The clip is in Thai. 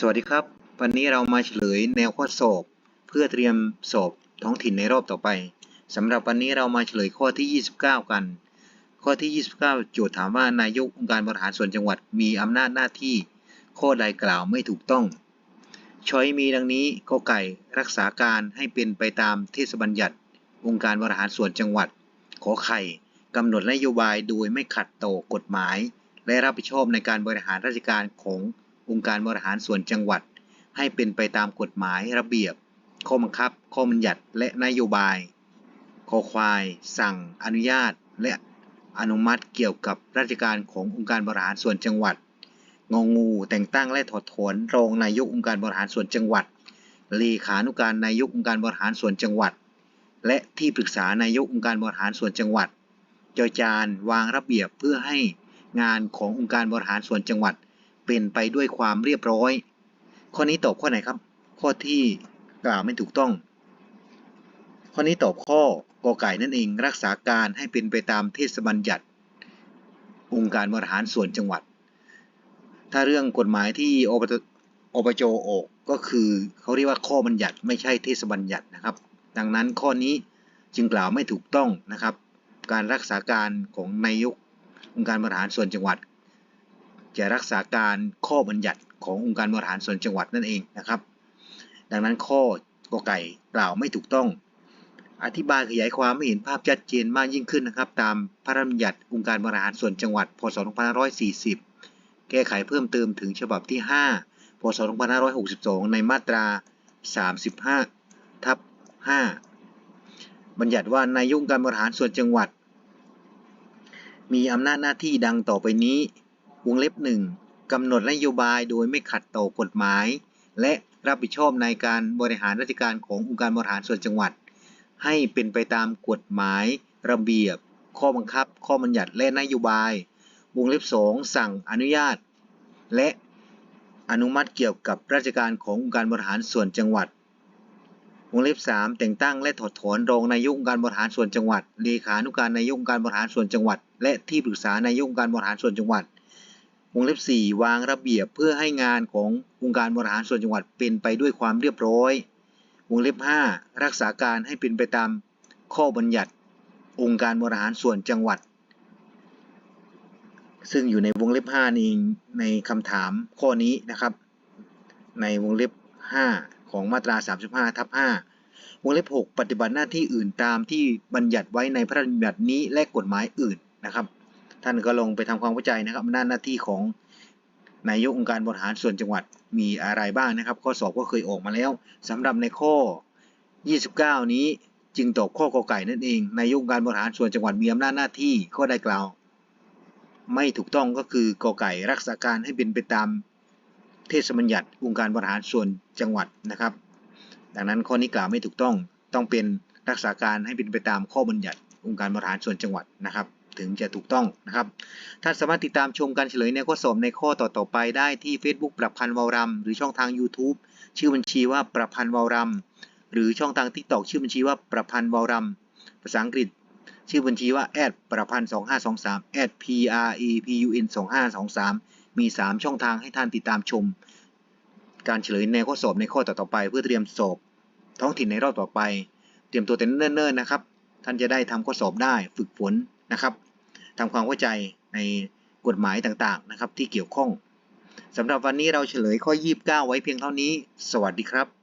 สวัสดีครับ วันนี้เรามาเฉลยแนวข้อสอบ เพื่อเตรียมสอบท้องถิ่นในรอบต่อไปสำหรับวันนี้เรามาเฉลยข้อที่ 29 กัน ข้อที่ 29 โจทย์ถามว่านายกองค์การบริหารส่วนจังหวัดมีอำนาจหน้าที่ ข้อใดกล่าวไม่ถูกต้อง ช้อยมีดังนี้กไก่รักษาการให้เป็นไปตามเทศบัญญัติ องค์การบริหารส่วนจังหวัด ขอไข่กำหนดนโยบายโดยไม่ขัดต่อกฎหมาย และรับผิดชอบในการบริหารราชการของ องค์การบริหารส่วนจังหวัด ให้เป็นไปตามกฎหมายระเบียบ ข้อบังคับ ข้อบัญญัติและนโยบายคอควาย สั่ง อนุญาต และอนุมัติเกี่ยวกับราชการขององค์การบริหารส่วนจังหวัด งองู แต่งตั้งและถอดถอนรองนายกองค์การบริหารส่วนจังหวัด เลขานุการนายกองค์การบริหารส่วนจังหวัด และที่ปรึกษานายกองค์การบริหารส่วนจังหวัดจอจานวางระเบียบเพื่อให้งานขององค์การบริหารส่วนจังหวัด เป็นไปด้วยความเรียบร้อย ข้อนี้ตอบข้อไหนครับ ข้อที่กล่าวไม่ถูกต้อง ข้อนี้ตอบข้อกอไก่นั่นเองรักษาการให้เป็นไปตามเทศบัญญัติ องค์การบริหารส่วนจังหวัด ถ้าเรื่องกฎหมายที่อบจอบจออกก็คือเขาเรียกว่าข้อบัญญัติไม่ใช่เทศบัญญัตินะครับ ดังนั้นข้อนี้จึงกล่าวไม่ถูกต้องนะครับ การรักษาการของนายกองค์การบริหารส่วนจังหวัด จะรักษาการข้อบัญญัติขององค์การบริหารส่วนจังหวัดนั่นเองนะครับ ดังนั้นข้อกอไก่กล่าวไม่ถูกต้อง อธิบายขยายความให้เห็นภาพชัดเจนมากยิ่งขึ้นนะครับ ตามพระราชบัญญัติองค์การบริหารส่วนจังหวัด พศ 2540 แก้ไขเพิ่มเติมถึงฉบับที่ 5 พศ 2562 ในมาตรา 35 ทับ 5 บัญญัติว่านายกองค์การบริหารส่วนจังหวัด มีอำนาจหน้าที่ดังต่อไปนี้ วงเล็บหนึ่งกำหนดนโยบายโดยไม่ขัดต่อกฎหมาย และรับผิดชอบในการบริหารราชการขององค์การบริหารส่วนจังหวัด ให้เป็นไปตามกฎหมาย ระเบียบ ข้อบังคับ ข้อบัญญัติและนโยบาย วงเล็บสองสั่งอนุญาต และอนุมัติเกี่ยวกับราชการขององค์การบริหารส่วนจังหวัด วงเล็บ 3 แต่งตั้งและถอดถอนรองนายกองค์การบริหารส่วนจังหวัด เลขานุการนายกองค์การบริหารส่วนจังหวัด และที่ปรึกษานายกองค์การบริหารส่วนจังหวัด วงเล็บ 4 วางระเบียบเพื่อให้งานขององค์การบริหารส่วนจังหวัดเป็นไปด้วยความเรียบร้อย วงเล็บ 5 รักษาการให้เป็นไปตามข้อบัญญัติ องค์การบริหารส่วนจังหวัด ซึ่งอยู่ในวงเล็บ 5 นี้ในคำถามข้อนี้นะครับ ในวงเล็บ 5 ของมาตรา 35ทับ5วงเล็บ 6 ปฏิบัติหน้าที่อื่นตามที่บัญญัติไว้ในพระราชบัญญัตินี้และกฎหมายอื่นนะครับ ท่านก็ลงไปทำความเข้าใจนะครับอำนาหน้าที่ของนายกองค์การบริหารส่วนจังหวัดมีอะไรบ้างนะครับ ข้อสอบก็เคยออกมาแล้วสำหรับในข้อ 29 นี้จึงตอบข้อกอไก่นั่นเองนายกองค์การบริหารส่วนจังหวัดมีอำนาจหน้าที่ข้อใดกล่าว ไม่ถูกต้องก็คือกอไก่รักษาการให้เป็นไปตามเทศบัญญัติองค์การบริหารส่วนจังหวัดนะครับ ดังนั้นข้อนี้กล่าวไม่ถูกต้องต้องเป็นรักษาการให้เป็นไปตามข้อบัญญัติองค์การบริหารส่วนจังหวัดนะครับ ถึงจะถูกต้องนะครับท่านสามารถติดตามชมการเฉลยในข้อสอบในข้อต่อๆไปได้ที่ Facebook ประพันธ์วาวรำหรือช่องทาง YouTube ชื่อบัญชีว่าประพันธ์วาวรำหรือช่องทาง TikTok ชื่อบัญชีว่าประพันธ์วาวรำภาษาอังกฤษ ชื่อบัญชีว่าแอดประพันธ์2523แอด p r e p u n 2523 มี 3 ช่องทางให้ท่านติดตามชม การเฉลยในข้อสอบในข้อต่อๆไป เพื่อเตรียมสอบท้องถิ่นในรอบต่อไป เตรียมตัวแต่เนิ่นๆนะครับ ท่านจะได้ทำข้อสอบได้ฝึกฝนนะครับ ทำความเข้าใจในกฎหมายต่างๆนะครับที่เกี่ยวข้องสำหรับวันนี้เราเฉลยข้อ 29 ไว้เพียงเท่านี้ สวัสดีครับ